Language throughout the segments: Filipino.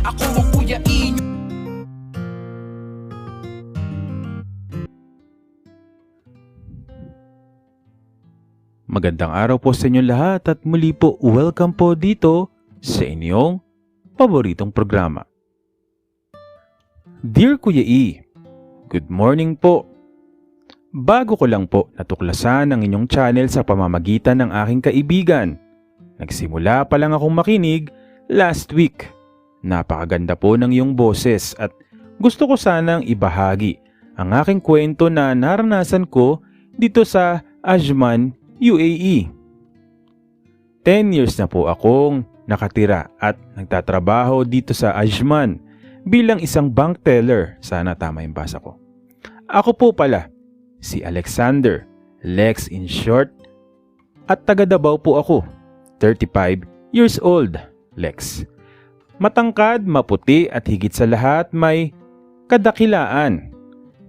Ako ang Kuya E Magandang araw po sa inyo lahat at muli po welcome po dito sa inyong paboritong programa. Dear Kuya E, good morning po. Bago ko lang po natuklasan ang inyong channel sa pamamagitan ng aking kaibigan. Nagsimula pa lang akong makinig last week. Napakaganda po ng iyong boses at gusto ko sanang ibahagi ang aking kwento na naranasan ko dito sa Ajman, UAE. 10 years na po akong nakatira at nagtatrabaho dito sa Ajman bilang isang bank teller. Sana tama yung basa ko. Ako po pala, si Alexander, Lex in short, at taga Davao po ako, 35 years old, Lex. Matangkad, maputi at higit sa lahat may kadakilaan.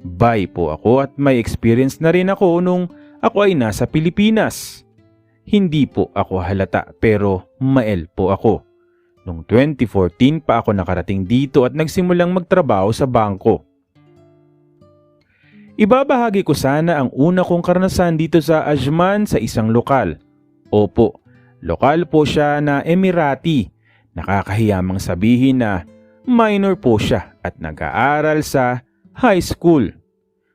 Bay po ako at may experience na rin ako nung ako ay nasa Pilipinas. Hindi po ako halata pero mael po ako. Noong 2014 pa ako nakarating dito at nagsimulang magtrabaho sa bangko. Ibabahagi ko sana ang una kong karanasan dito sa Ajman sa isang lokal. Opo, lokal po siya na Emirati. Nakakahiyamang sabihin na minor po siya at nag-aaral sa high school.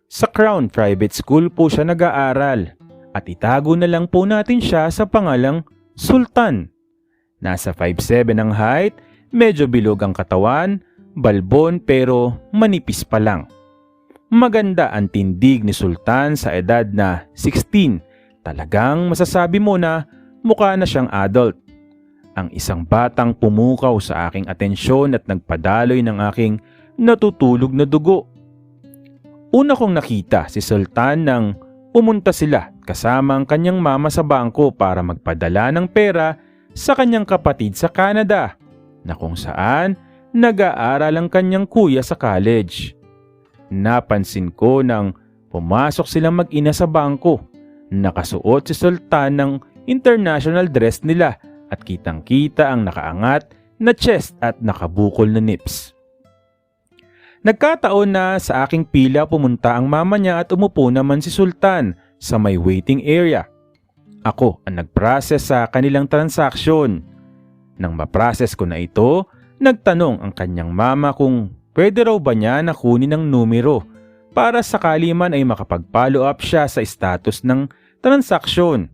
Sa Crown Private School po siya nag-aaral at itago na lang po natin siya sa pangalang Sultan. Nasa 5'7 ang height, medyo bilog ang katawan, balbon pero manipis pa lang. Maganda ang tindig ni Sultan sa edad na 16. Talagang masasabi mo na mukha na siyang adult. Ang isang batang pumukaw sa aking atensyon at nagpadaloy ng aking natutulog na dugo. Una kong nakita si Sultan nang pumunta sila kasama ang kanyang mama sa bangko para magpadala ng pera sa kanyang kapatid sa Canada na kung saan nag-aaral ang kanyang kuya sa college. Napansin ko nang pumasok silang mag-ina sa bangko. Nakasuot si Sultan ng international dress nila at kitang-kita ang nakaangat na chest at nakabukol na nips. Nagkataon na sa aking pila pumunta ang mama niya at umupo naman si Sultan sa may waiting area. Ako ang nag-process sa kanilang transaksyon. Nang ma-process ko na ito, nagtanong ang kanyang mama kung pwede raw ba niya na kunin ang numero para sakali man ay makapag-follow up siya sa status ng transaksyon.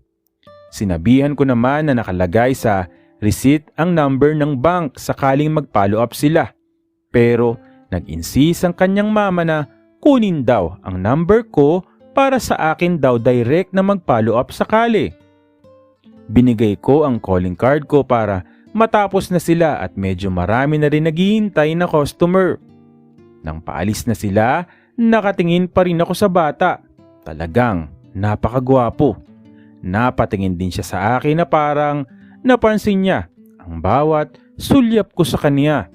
Sinabihan ko naman na nakalagay sa receipt ang number ng bank sakaling mag-follow up sila. Pero nag-insist ang kanyang mama na kunin daw ang number ko para sa akin daw direct na mag-follow up sakali. Binigay ko ang calling card ko para matapos na sila at medyo marami na rin naghihintay na customer. Nang paalis na sila, nakatingin pa rin ako sa bata. Talagang napakagwapo. Napatingin din siya sa akin na parang napansin niya ang bawat sulyap ko sa kanya.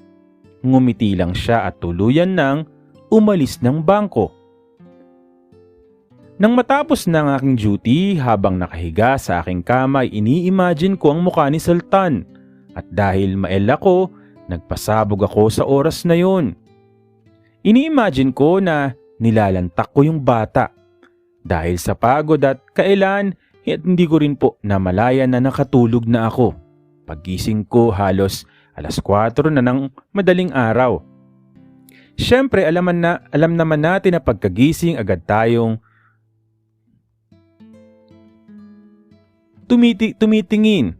Ngumiti lang siya at tuluyan nang umalis ng bangko. Nang matapos ng aking duty habang nakahiga sa aking kama ay ini-imagine ko ang mukha ni Sultan. At dahil mael ako, nagpasabog ako sa oras na yon. Ini-imagine ko na nilalantak ko yung bata. Dahil sa pagod at kailan, at hindi ko rin po namalaya na nakatulog na ako. Pagising ko halos alas 4 na ng madaling araw. Siyempre, alaman na, alam naman natin na pagkagising agad tayong tumiti, tumitingin.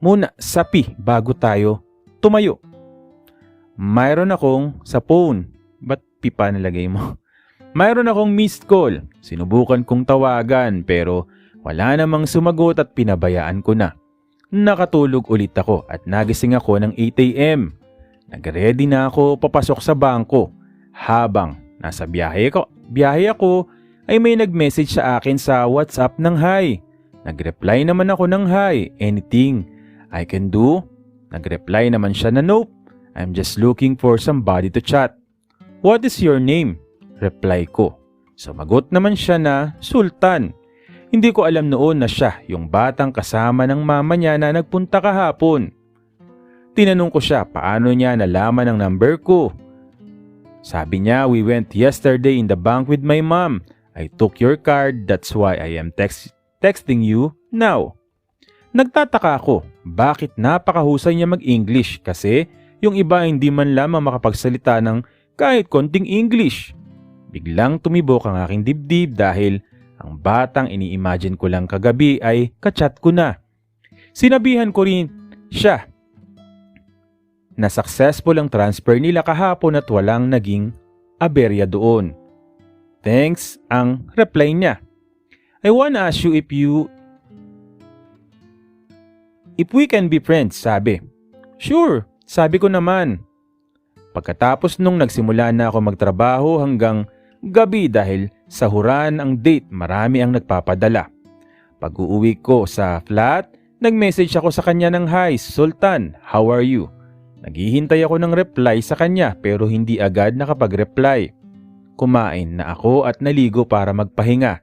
Muna, sapi bago tayo tumayo. Mayroon akong sa phone. Ba't pipa nilagay mo? Mayroon akong missed call. Sinubukan kong tawagan pero wala namang sumagot at pinabayaan ko na. Nakatulog ulit ako at nagising ako ng 8am. Nagready na ako papasok sa bangko. Habang nasa biyahe ko, biyahe ako ay may nag-message sa akin sa WhatsApp ng hi. Nag-reply naman ako ng hi, anything I can do? Nag-reply naman siya na nope. I'm just looking for somebody to chat. What is your name? Reply ko. Sumagot naman siya na Sultan. Hindi ko alam noon na siya yung batang kasama ng mama niya na nagpunta kahapon. Tinanong ko siya paano niya nalaman ang number ko. Sabi niya, we went yesterday in the bank with my mom. I took your card, that's why I am text texting you now. Nagtataka ako, bakit napakahusay niya mag-English kasi yung iba hindi man lamang makapagsalita ng kahit konting English. Biglang tumibok ang aking dibdib dahil ang batang ini-imagine ko lang kagabi ay kachat ko na. Sinabihan ko rin siya na successful ang transfer nila kahapon at walang naging aberya doon. Thanks ang reply niya. I wanna ask you if you if we can be friends, sabi. Sure, sabi ko naman. Pagkatapos nung nagsimula na ako magtrabaho hanggang gabi dahil sa huran ang date marami ang nagpapadala. Pag uuwi ko sa flat, nag-message ako sa kanya ng Hi, Sultan, how are you? Naghihintay ako ng reply sa kanya pero hindi agad nakapag-reply. Kumain na ako at naligo para magpahinga.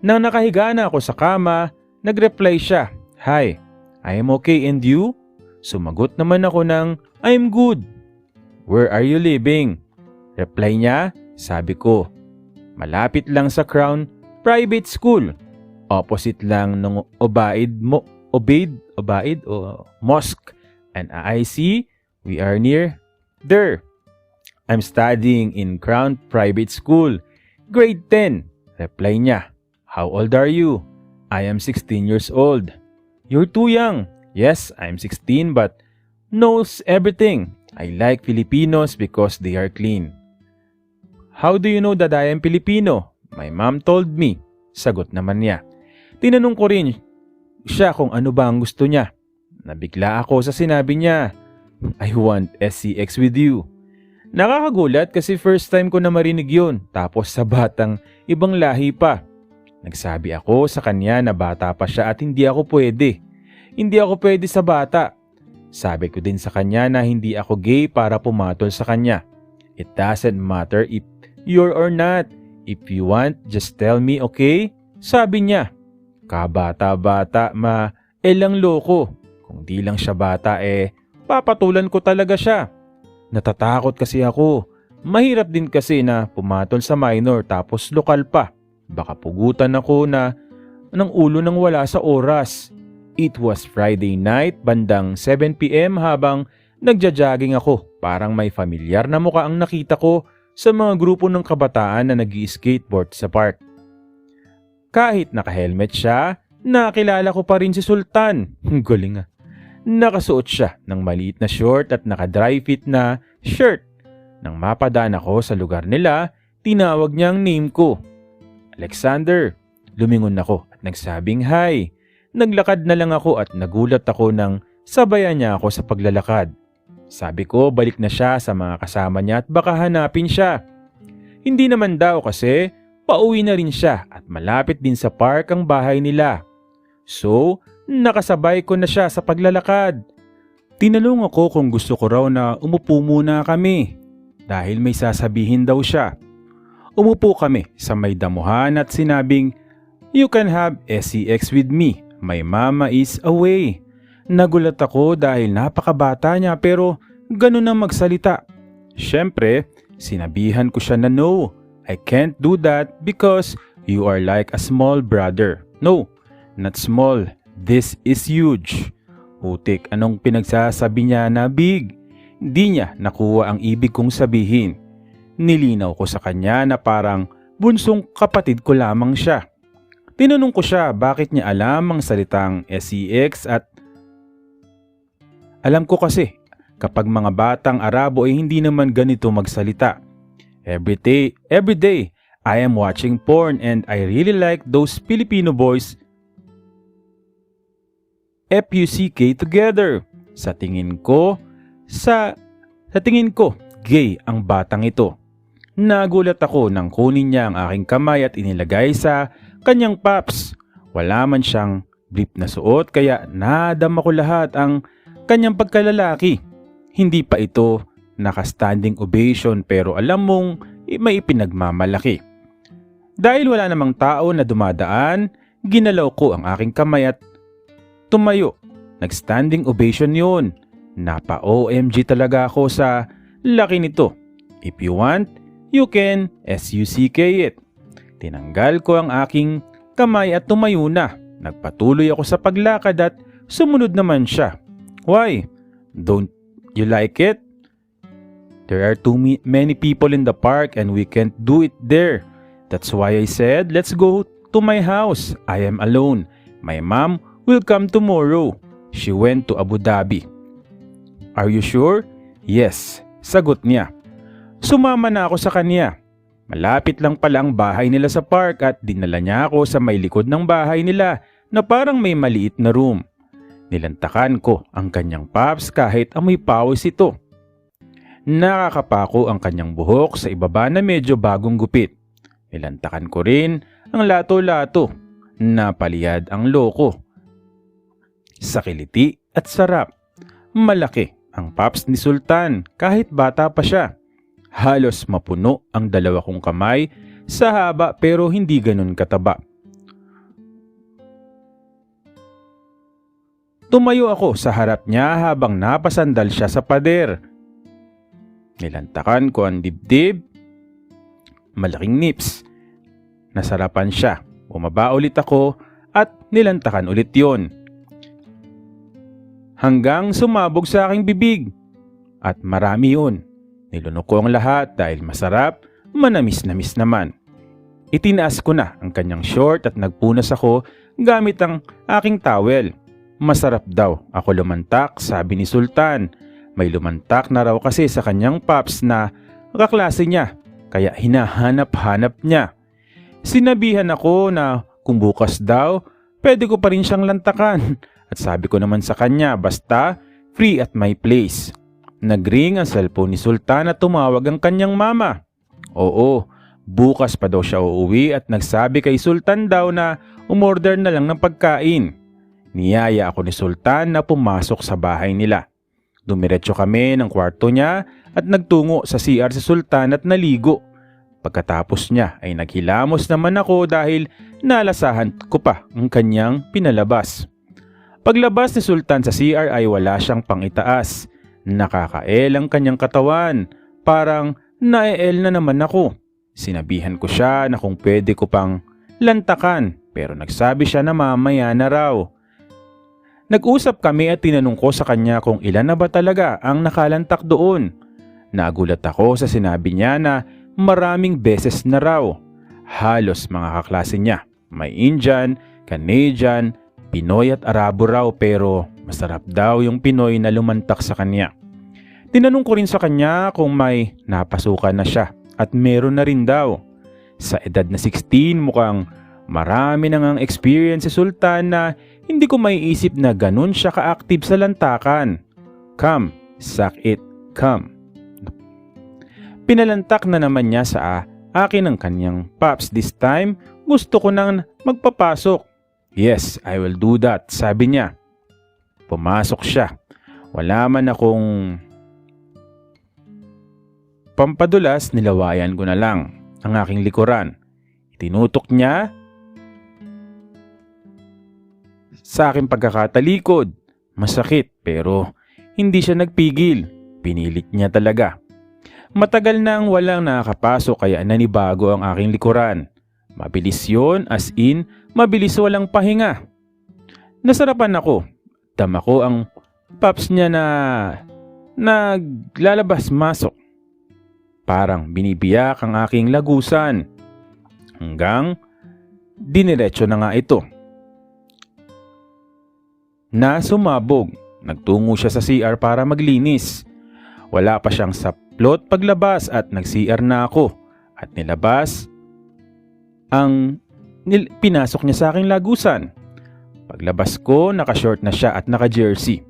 Nang nakahiga na ako sa kama, nag-reply siya, Hi, I am okay and you? Sumagot naman ako ng, I'm good. Where are you living? Reply niya, sabi ko, malapit lang sa Crown Private School. Opposite lang ng Obaid mo, Obaid, Obaid o Mosque. And I see we are near there. I'm studying in Crown Private School, grade 10. Reply niya, How old are you? I am 16 years old. You're too young. Yes, I'm 16 but knows everything. I like Filipinos because they are clean. How do you know that I am Filipino? My mom told me. Sagot naman niya. Tinanong ko rin siya kung ano ba ang gusto niya. Nabigla ako sa sinabi niya. I want SCX with you. Nakakagulat kasi first time ko na marinig yun tapos sa batang ibang lahi pa. Nagsabi ako sa kanya na bata pa siya at hindi ako pwede. Hindi ako pwede sa bata. Sabi ko din sa kanya na hindi ako gay para pumatol sa kanya. It doesn't matter if you're or not. If you want, just tell me, okay? Sabi niya. Kabata-bata, ma, elang loko. Kung di lang siya bata eh, papatulan ko talaga siya. Natatakot kasi ako. Mahirap din kasi na pumatol sa minor tapos lokal pa. Baka pugutan ako na ng ulo nang wala sa oras. It was Friday night bandang 7pm habang nagja-jogging ako. Parang may familiar na mukha ang nakita ko sa mga grupo ng kabataan na nag skateboard sa park. Kahit naka-helmet siya, nakilala ko pa rin si Sultan. Galing ah. Nakasuot siya ng maliit na short at naka-dry fit na shirt. Nang mapadaan ako sa lugar nila, tinawag niya ang name ko. Alexander. Lumingon ako at nagsabing hi. Naglakad na lang ako at nagulat ako nang sabayan niya ako sa paglalakad. Sabi ko balik na siya sa mga kasama niya at baka hanapin siya. Hindi naman daw kasi pauwi na rin siya at malapit din sa park ang bahay nila. So, nakasabay ko na siya sa paglalakad. Tinanong ako kung gusto ko raw na umupo muna kami dahil may sasabihin daw siya. Umupo kami sa may damuhan at sinabing, You can have SCX with me. My mama is away. Nagulat ako dahil napakabata niya pero ganun ang magsalita. Siyempre, sinabihan ko siya na no. I can't do that because you are like a small brother. No, not small. This is huge. Putik, anong pinagsasabi niya na big? Hindi niya nakuha ang ibig kong sabihin. Nilinaw ko sa kanya na parang bunsong kapatid ko lamang siya. Tinanong ko siya bakit niya alam ang salitang SEX at alam ko kasi kapag mga batang Arabo ay hindi naman ganito magsalita. Every day, every day, I am watching porn and I really like those Filipino boys FUCK together. Sa tingin ko, sa sa tingin ko, gay ang batang ito. Nagulat ako nang kunin niya ang aking kamay at inilagay sa kanyang paps. Wala man siyang brief na suot kaya nadama ko lahat ang kanyang pagkalalaki. Hindi pa ito naka-standing ovation pero alam mong may ipinagmamalaki. Dahil wala namang tao na dumadaan, ginalaw ko ang aking kamay at tumayo. Nag-standing ovation yun. Napa-OMG talaga ako sa laki nito. If you want, you can S-U-C-K it. Tinanggal ko ang aking kamay at tumayo na. Nagpatuloy ako sa paglakad at sumunod naman siya. Why? Don't you like it? There are too many people in the park and we can't do it there. That's why I said, let's go to my house. I am alone. My mom will come tomorrow. She went to Abu Dhabi. Are you sure? Yes, sagot niya. Sumama na ako sa kanya. Malapit lang pala ang bahay nila sa park at dinala niya ako sa may likod ng bahay nila na parang may maliit na room. Nilantakan ko ang kanyang paps kahit amoy pawis ito. Nakakapako ang kanyang buhok sa ibaba na medyo bagong gupit. Nilantakan ko rin ang lato-lato. Napaliyad ang loko. Sa kiliti at sarap. Malaki ang paps ni Sultan kahit bata pa siya. Halos mapuno ang dalawa kong kamay sa haba pero hindi ganun kataba. Tumayo ako sa harap niya habang napasandal siya sa pader. Nilantakan ko ang dibdib. Malaking nips. Nasarapan siya. Bumaba ulit ako at nilantakan ulit yon. Hanggang sumabog sa aking bibig. At marami yun. Nilunok ko ang lahat dahil masarap, manamis-namis naman. Itinaas ko na ang kanyang short at nagpunas ako gamit ang aking towel. Masarap daw ako lumantak, sabi ni Sultan. May lumantak na raw kasi sa kanyang paps na kaklase niya, kaya hinahanap-hanap niya. Sinabihan ako na kung bukas daw, pwede ko pa rin siyang lantakan. At sabi ko naman sa kanya, basta free at my place. Nagring ang cellphone ni Sultan at tumawag ang kanyang mama. Oo, bukas pa daw siya uuwi at nagsabi kay Sultan daw na umorder na lang ng pagkain. Niyaya ako ni Sultan na pumasok sa bahay nila. Dumiretso kami ng kwarto niya at nagtungo sa CR si Sultan at naligo. Pagkatapos niya ay naghilamos naman ako dahil nalasahan ko pa ang kanyang pinalabas. Paglabas ni Sultan sa CR ay wala siyang pangitaas. Nakakael ang kanyang katawan. Parang naeel na naman ako. Sinabihan ko siya na kung pwede ko pang lantakan pero nagsabi siya na mamaya na raw. Nag-usap kami at tinanong ko sa kanya kung ilan na ba talaga ang nakalantak doon. Nagulat ako sa sinabi niya na maraming beses na raw. Halos mga kaklase niya. May Indian, Canadian, Pinoy at Arabo raw pero masarap daw yung Pinoy na lumantak sa kanya. Tinanong ko rin sa kanya kung may napasukan na siya at meron na rin daw. Sa edad na 16 mukhang marami nang ang experience si Sultan na hindi ko maiisip na ganun siya ka-active sa lantakan. Come, suck it, come. Pinalantak na naman niya sa akin ang kanyang paps this time. Gusto ko nang magpapasok. Yes, I will do that, sabi niya. Pumasok siya. Wala man akong pampadulas, nilawayan ko na lang ang aking likuran. Tinutok niya sa aking pagkakatalikod. Masakit pero hindi siya nagpigil. Pinilit niya talaga. Matagal nang walang nakakapasok kaya nanibago ang aking likuran. Mabilis yon as in mabilis walang pahinga. Nasarapan ako. Dama ko ang paps niya na naglalabas-masok. Parang binibiyak ang aking lagusan. Hanggang diniretso na nga ito. Na sumabog, nagtungo siya sa CR para maglinis. Wala pa siyang saplot paglabas at nag-CR na ako at nilabas ang nil- pinasok niya sa aking lagusan. Paglabas ko, nakashort na siya at naka-jersey.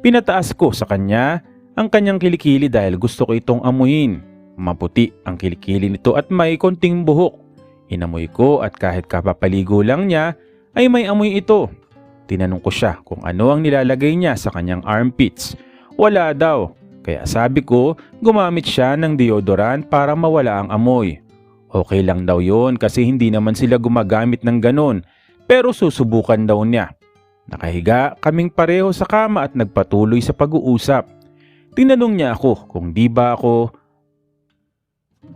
Pinataas ko sa kanya ang kanyang kilikili dahil gusto ko itong amuyin. Maputi ang kilikili nito at may konting buhok. Inamoy ko at kahit kapapaligo lang niya ay may amoy ito. Tinanong ko siya kung ano ang nilalagay niya sa kanyang armpits. Wala daw. Kaya sabi ko, gumamit siya ng deodorant para mawala ang amoy. Okay lang daw yon kasi hindi naman sila gumagamit ng ganon pero susubukan daw niya. Nakahiga kaming pareho sa kama at nagpatuloy sa pag-uusap. Tinanong niya ako kung di ba ako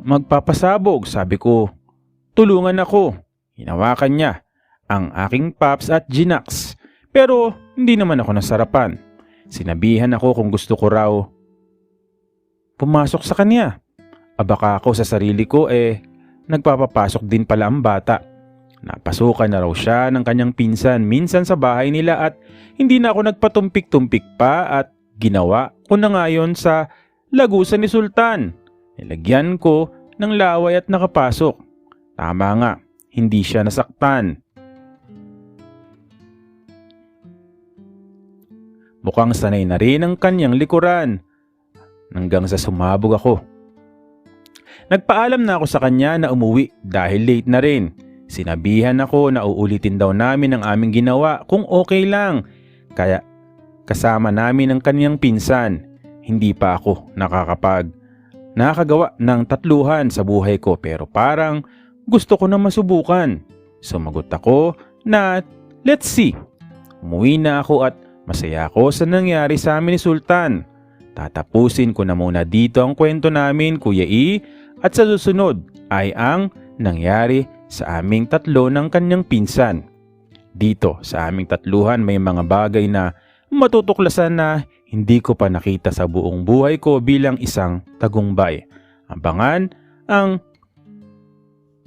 magpapasabog. Sabi ko, tulungan ako. Hinawakan niya ang aking paps at ginax. Pero hindi naman ako nasarapan. Sinabihan ako kung gusto ko raw pumasok sa kanya. Abaka ako sa sarili ko eh nagpapapasok din pala ang bata. Napasukan na raw siya ng kanyang pinsan minsan sa bahay nila at hindi na ako nagpatumpik-tumpik pa at ginawa ko na ngayon sa lagusan ni Sultan. Nilagyan ko ng laway at nakapasok. Tama nga, hindi siya nasaktan. Mukhang sanay na rin ang kanyang likuran. Hanggang sa sumabog ako. Nagpaalam na ako sa kanya na umuwi dahil late na rin. Sinabihan ako na uulitin daw namin ang aming ginawa kung okay lang. Kaya kasama namin ang kanyang pinsan. Hindi pa ako nakakapag nakagawa ng tatluhan sa buhay ko pero parang gusto ko na masubukan. Sumagot ako na let's see. Umuwi na ako at masaya ako sa nangyari sa amin ni Sultan. Tatapusin ko na muna dito ang kwento namin Kuya E at sa susunod ay ang nangyari sa aming tatlo ng kanyang pinsan. Dito sa aming tatluhan may mga bagay na matutuklasan na hindi ko pa nakita sa buong buhay ko bilang isang tagumbay. Abangan ang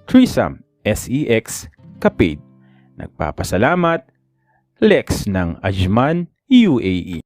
Threesome SEX Kapid. Nagpapasalamat Lex ng Ajman UAE.